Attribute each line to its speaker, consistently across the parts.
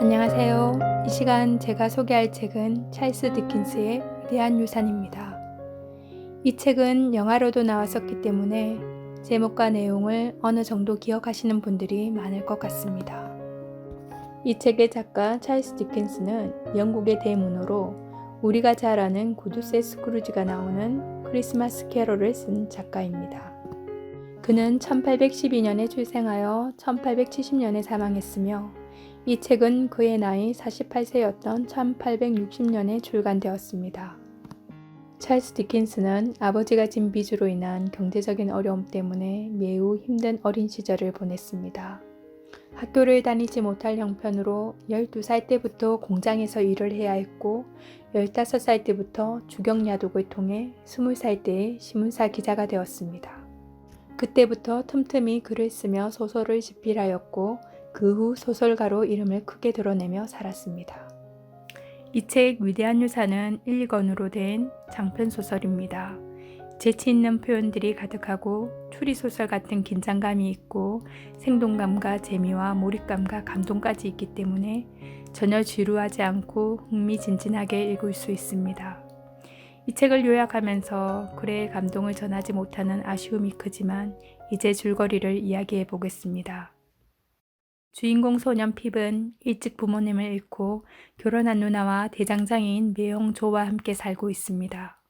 Speaker 1: 안녕하세요. 이 시간 제가 소개할 책은 찰스 디킨스의 위대한 유산입니다. 이 책은 영화로도 나왔었기 때문에 제목과 내용을 어느 정도 기억하시는 분들이 많을 것 같습니다. 이 책의 작가 찰스 디킨스는 영국의 대문호로 우리가 잘 아는 구두세 스크루지가 나오는 크리스마스 캐롤을 쓴 작가입니다. 그는 1812년에 출생하여 1870년에 사망했으며 이 책은 그의 나이 48세였던 1860년에 출간되었습니다. 찰스 디킨스는 아버지가 진 빚으로 인한 경제적인 어려움 때문에 매우 힘든 어린 시절을 보냈습니다. 학교를 다니지 못할 형편으로 12살 때부터 공장에서 일을 해야 했고 15살 때부터 주경야독을 통해 20살 때에 신문사 기자가 되었습니다. 그때부터 틈틈이 글을 쓰며 소설을 집필하였고 그 후 소설가로 이름을 크게 드러내며 살았습니다. 이 책 위대한 유산은 1권으로 된 장편 소설입니다. 재치 있는 표현들이 가득하고 추리 소설 같은 긴장감이 있고 생동감과 재미와 몰입감과 감동까지 있기 때문에 전혀 지루하지 않고 흥미진진하게 읽을 수 있습니다. 이 책을 요약하면서 글의 감동을 전하지 못하는 아쉬움이 크지만 이제 줄거리를 이야기해 보겠습니다. 주인공 소년 핍은 일찍 부모님을 잃고 결혼한 누나와 대장장이인 매형조와 함께 살고 있습니다.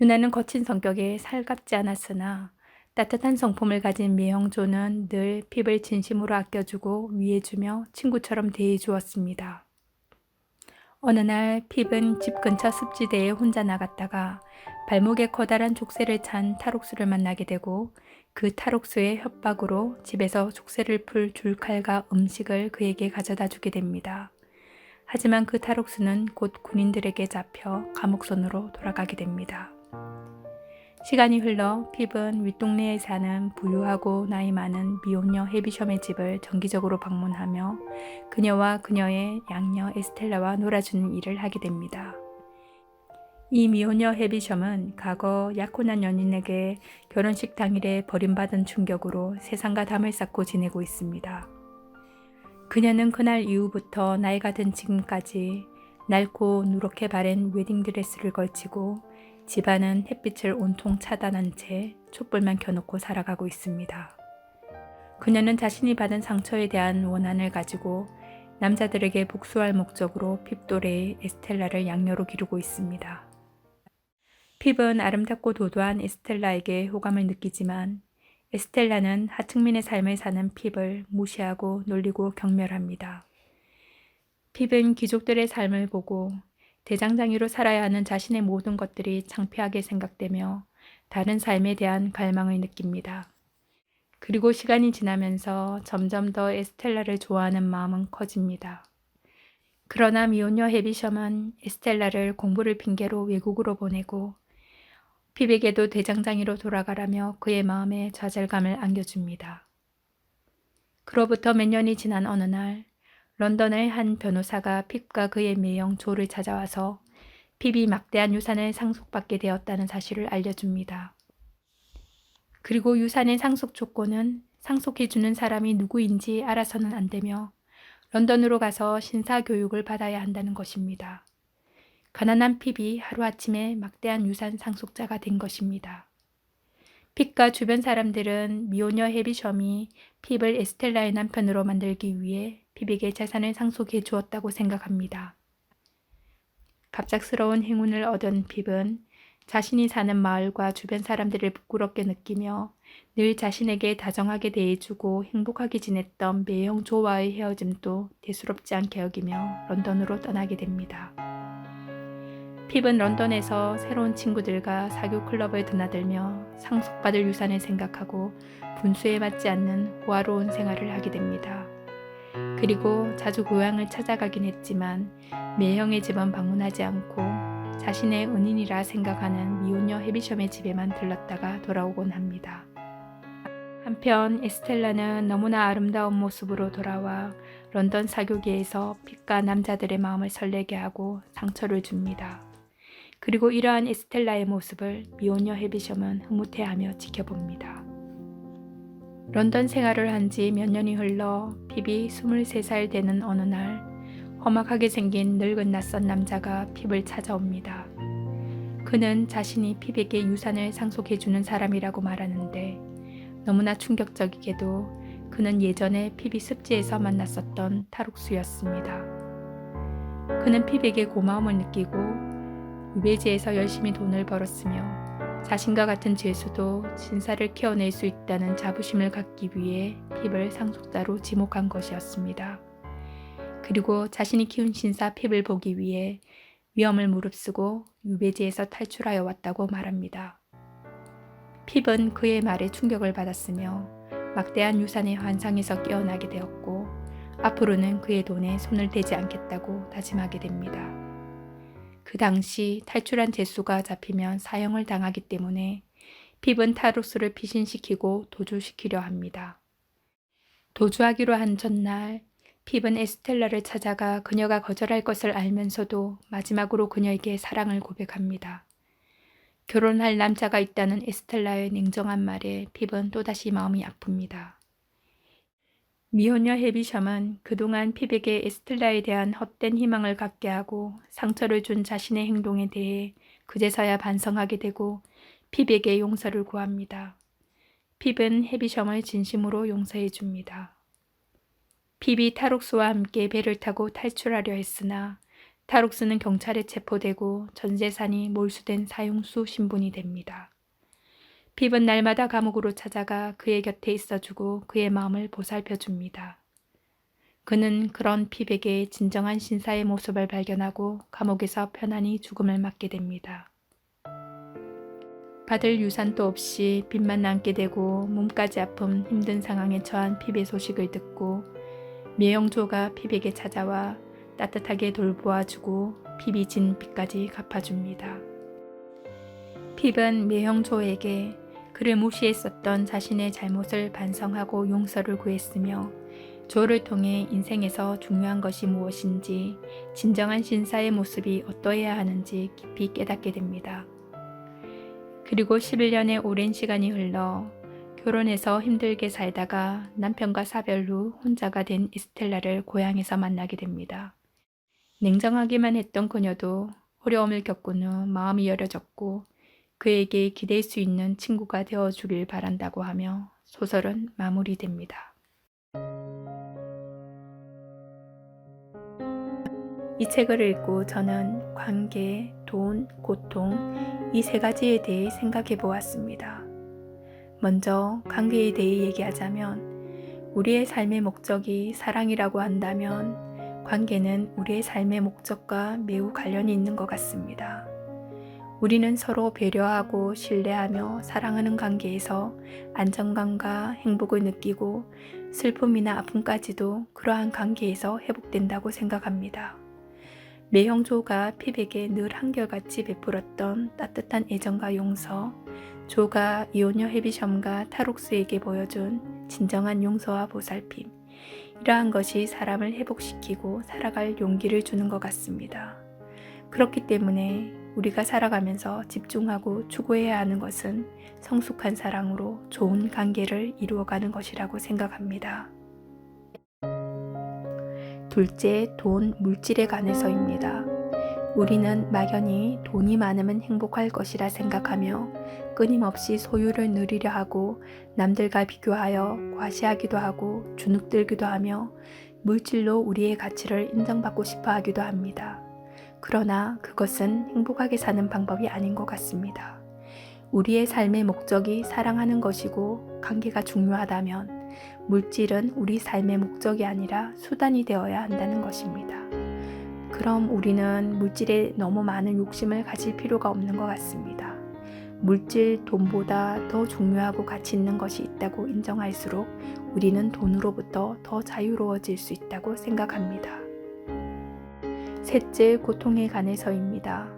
Speaker 1: 누나는 거친 성격에 살갑지 않았으나 따뜻한 성품을 가진 매형조는 늘 핍을 진심으로 아껴주고 위해주며 친구처럼 대해주었습니다. 어느 날 핍은 집 근처 습지대에 혼자 나갔다가 발목에 커다란 족쇄를 찬 탈옥수를 만나게 되고 그 탈옥수의 협박으로 집에서 족쇄를 풀 줄칼과 음식을 그에게 가져다 주게 됩니다. 하지만 그 탈옥수는 곧 군인들에게 잡혀 감옥선으로 돌아가게 됩니다. 시간이 흘러 핍은 윗동네에 사는 부유하고 나이 많은 미혼녀 헤비셔의 집을 정기적으로 방문하며 그녀와 그녀의 양녀 에스텔라와 놀아주는 일을 하게 됩니다. 이 미혼녀 헤비섬은 과거 약혼한 연인에게 결혼식 당일에 버림받은 충격으로 세상과 담을 쌓고 지내고 있습니다. 그녀는 그날 이후부터 나이가 든 지금까지 낡고 누렇게 바랜 웨딩드레스를 걸치고 집안은 햇빛을 온통 차단한 채 촛불만 켜놓고 살아가고 있습니다. 그녀는 자신이 받은 상처에 대한 원한을 가지고 남자들에게 복수할 목적으로 핍도레의 에스텔라를 양녀로 기르고 있습니다. 핍은 아름답고 도도한 에스텔라에게 호감을 느끼지만 에스텔라는 하층민의 삶을 사는 핍을 무시하고 놀리고 경멸합니다. 핍은 귀족들의 삶을 보고 대장장이로 살아야 하는 자신의 모든 것들이 창피하게 생각되며 다른 삶에 대한 갈망을 느낍니다. 그리고 시간이 지나면서 점점 더 에스텔라를 좋아하는 마음은 커집니다. 그러나 미혼녀 헤비셔은 에스텔라를 공부를 핑계로 외국으로 보내고 핍에게도 대장장이로 돌아가라며 그의 마음에 좌절감을 안겨줍니다. 그로부터 몇 년이 지난 어느 날 런던의 한 변호사가 핍과 그의 매형 조를 찾아와서 핍이 막대한 유산을 상속받게 되었다는 사실을 알려줍니다. 그리고 유산의 상속 조건은 상속해주는 사람이 누구인지 알아서는 안 되며 런던으로 가서 신사 교육을 받아야 한다는 것입니다. 가난한 핍이 하루아침에 막대한 유산 상속자가 된 것입니다. 핍과 주변 사람들은 미오녀 헤비섬이 핍을 에스텔라의 남편으로 만들기 위해 핍에게 재산을 상속해 주었다고 생각합니다. 갑작스러운 행운을 얻은 핍은 자신이 사는 마을과 주변 사람들을 부끄럽게 느끼며 늘 자신에게 다정하게 대해주고 행복하게 지냈던 매형 조와의 헤어짐도 대수롭지 않게 여기며 런던으로 떠나게 됩니다. 핍은 런던에서 새로운 친구들과 사교 클럽을 드나들며 상속받을 유산을 생각하고 분수에 맞지 않는 호화로운 생활을 하게 됩니다. 그리고 자주 고향을 찾아가긴 했지만 매형의 집은 방문하지 않고 자신의 은인이라 생각하는 미혼녀 헤비섬의 집에만 들렀다가 돌아오곤 합니다. 한편 에스텔라는 너무나 아름다운 모습으로 돌아와 런던 사교계에서 핏과 남자들의 마음을 설레게 하고 상처를 줍니다. 그리고 이러한 에스텔라의 모습을 미오녀 헤비섬은 흐뭇해하며 지켜봅니다. 런던 생활을 한 지 몇 년이 흘러 핍이 23살 되는 어느 날 험악하게 생긴 늙은 낯선 남자가 핍을 찾아옵니다. 그는 자신이 핍에게 유산을 상속해주는 사람이라고 말하는데 너무나 충격적이게도 그는 예전에 핍이 습지에서 만났었던 탈옥수였습니다. 그는 핍에게 고마움을 느끼고 유배지에서 열심히 돈을 벌었으며 자신과 같은 죄수도 진사를 키워낼 수 있다는 자부심을 갖기 위해 핍을 상속자로 지목한 것이었습니다. 그리고 자신이 키운 신사 핍을 보기 위해 위험을 무릅쓰고 유배지에서 탈출하여 왔다고 말합니다. 핍은 그의 말에 충격을 받았으며 막대한 유산의 환상에서 깨어나게 되었고 앞으로는 그의 돈에 손을 대지 않겠다고 다짐하게 됩니다. 그 당시 탈출한 제수가 잡히면 사형을 당하기 때문에 핍은 타로스를 피신시키고 도주시키려 합니다. 도주하기로 한 전날 핍은 에스텔라를 찾아가 그녀가 거절할 것을 알면서도 마지막으로 그녀에게 사랑을 고백합니다. 결혼할 남자가 있다는 에스텔라의 냉정한 말에 핍은 또다시 마음이 아픕니다. 미혼녀 헤비샴은 그동안 핍에게 에스텔라에 대한 헛된 희망을 갖게 하고 상처를 준 자신의 행동에 대해 그제서야 반성하게 되고 핍에게 용서를 구합니다. 핍은 헤비샴을 진심으로 용서해 줍니다. 핍이 타록스와 함께 배를 타고 탈출하려 했으나 타록스는 경찰에 체포되고 전 재산이 몰수된 사용수 신분이 됩니다. 핍은 날마다 감옥으로 찾아가 그의 곁에 있어주고 그의 마음을 보살펴 줍니다. 그는 그런 핍에게 진정한 신사의 모습을 발견하고 감옥에서 편안히 죽음을 맞게 됩니다. 받을 유산도 없이 빚만 남게 되고 몸까지 아픈 힘든 상황에 처한 핍의 소식을 듣고 매형조가 핍에게 찾아와 따뜻하게 돌보아주고 핍이 진 빚까지 갚아줍니다. 핍은 매형조에게 그를 무시했었던 자신의 잘못을 반성하고 용서를 구했으며 조를 통해 인생에서 중요한 것이 무엇인지 진정한 신사의 모습이 어떠해야 하는지 깊이 깨닫게 됩니다. 그리고 11년의 오랜 시간이 흘러 결혼해서 힘들게 살다가 남편과 사별 후 혼자가 된 이스텔라를 고향에서 만나게 됩니다. 냉정하기만 했던 그녀도 어려움을 겪은 후 마음이 열어졌고 그에게 기댈 수 있는 친구가 되어 주길 바란다고 하며 소설은 마무리됩니다. 이 책을 읽고 저는 관계, 돈, 고통 이 세 가지에 대해 생각해 보았습니다. 먼저 관계에 대해 얘기하자면 우리의 삶의 목적이 사랑이라고 한다면 관계는 우리의 삶의 목적과 매우 관련이 있는 것 같습니다. 우리는 서로 배려하고 신뢰하며 사랑하는 관계에서 안정감과 행복을 느끼고 슬픔이나 아픔까지도 그러한 관계에서 회복된다고 생각합니다. 매형조가 핍에게 늘 한결같이 베풀었던 따뜻한 애정과 용서, 조가 이오녀 헤비샴과 타록스에게 보여준 진정한 용서와 보살핌, 이러한 것이 사람을 회복시키고 살아갈 용기를 주는 것 같습니다. 그렇기 때문에 우리가 살아가면서 집중하고 추구해야 하는 것은 성숙한 사랑으로 좋은 관계를 이루어가는 것이라고 생각합니다. 둘째, 돈, 물질에 관해서입니다. 우리는 막연히 돈이 많으면 행복할 것이라 생각하며 끊임없이 소유를 누리려 하고 남들과 비교하여 과시하기도 하고 주눅들기도 하며 물질로 우리의 가치를 인정받고 싶어 하기도 합니다. 그러나 그것은 행복하게 사는 방법이 아닌 것 같습니다. 우리의 삶의 목적이 사랑하는 것이고 관계가 중요하다면 물질은 우리 삶의 목적이 아니라 수단이 되어야 한다는 것입니다. 그럼 우리는 물질에 너무 많은 욕심을 가질 필요가 없는 것 같습니다. 물질, 돈보다 더 중요하고 가치 있는 것이 있다고 인정할수록 우리는 돈으로부터 더 자유로워질 수 있다고 생각합니다. 셋째, 고통에 관해서입니다.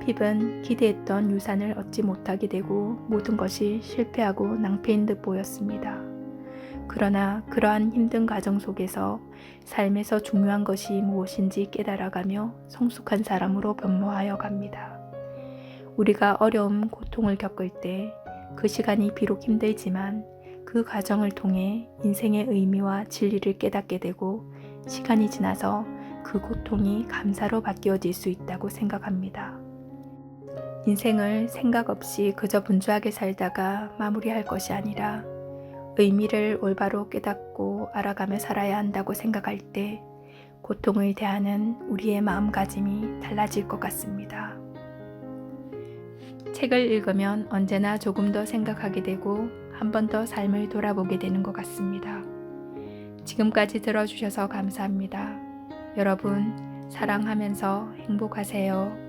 Speaker 1: 핍은 기대했던 유산을 얻지 못하게 되고 모든 것이 실패하고 낭패인 듯 보였습니다. 그러나 그러한 힘든 과정 속에서 삶에서 중요한 것이 무엇인지 깨달아가며 성숙한 사람으로 변모하여 갑니다. 우리가 어려움, 고통을 겪을 때 그 시간이 비록 힘들지만 그그 과정을 통해 인생의 의미와 진리를 깨닫게 되고 시간이 지나서 그 고통이 감사로 바뀌어질 수 있다고 생각합니다. 인생을 생각 없이 그저 분주하게 살다가 마무리할 것이 아니라 의미를 올바로 깨닫고 알아가며 살아야 한다고 생각할 때 고통을 대하는 우리의 마음가짐이 달라질 것 같습니다. 책을 읽으면 언제나 조금 더 생각하게 되고 한 번 더 삶을 돌아보게 되는 것 같습니다. 지금까지 들어주셔서 감사합니다. 여러분, 사랑하면서 행복하세요.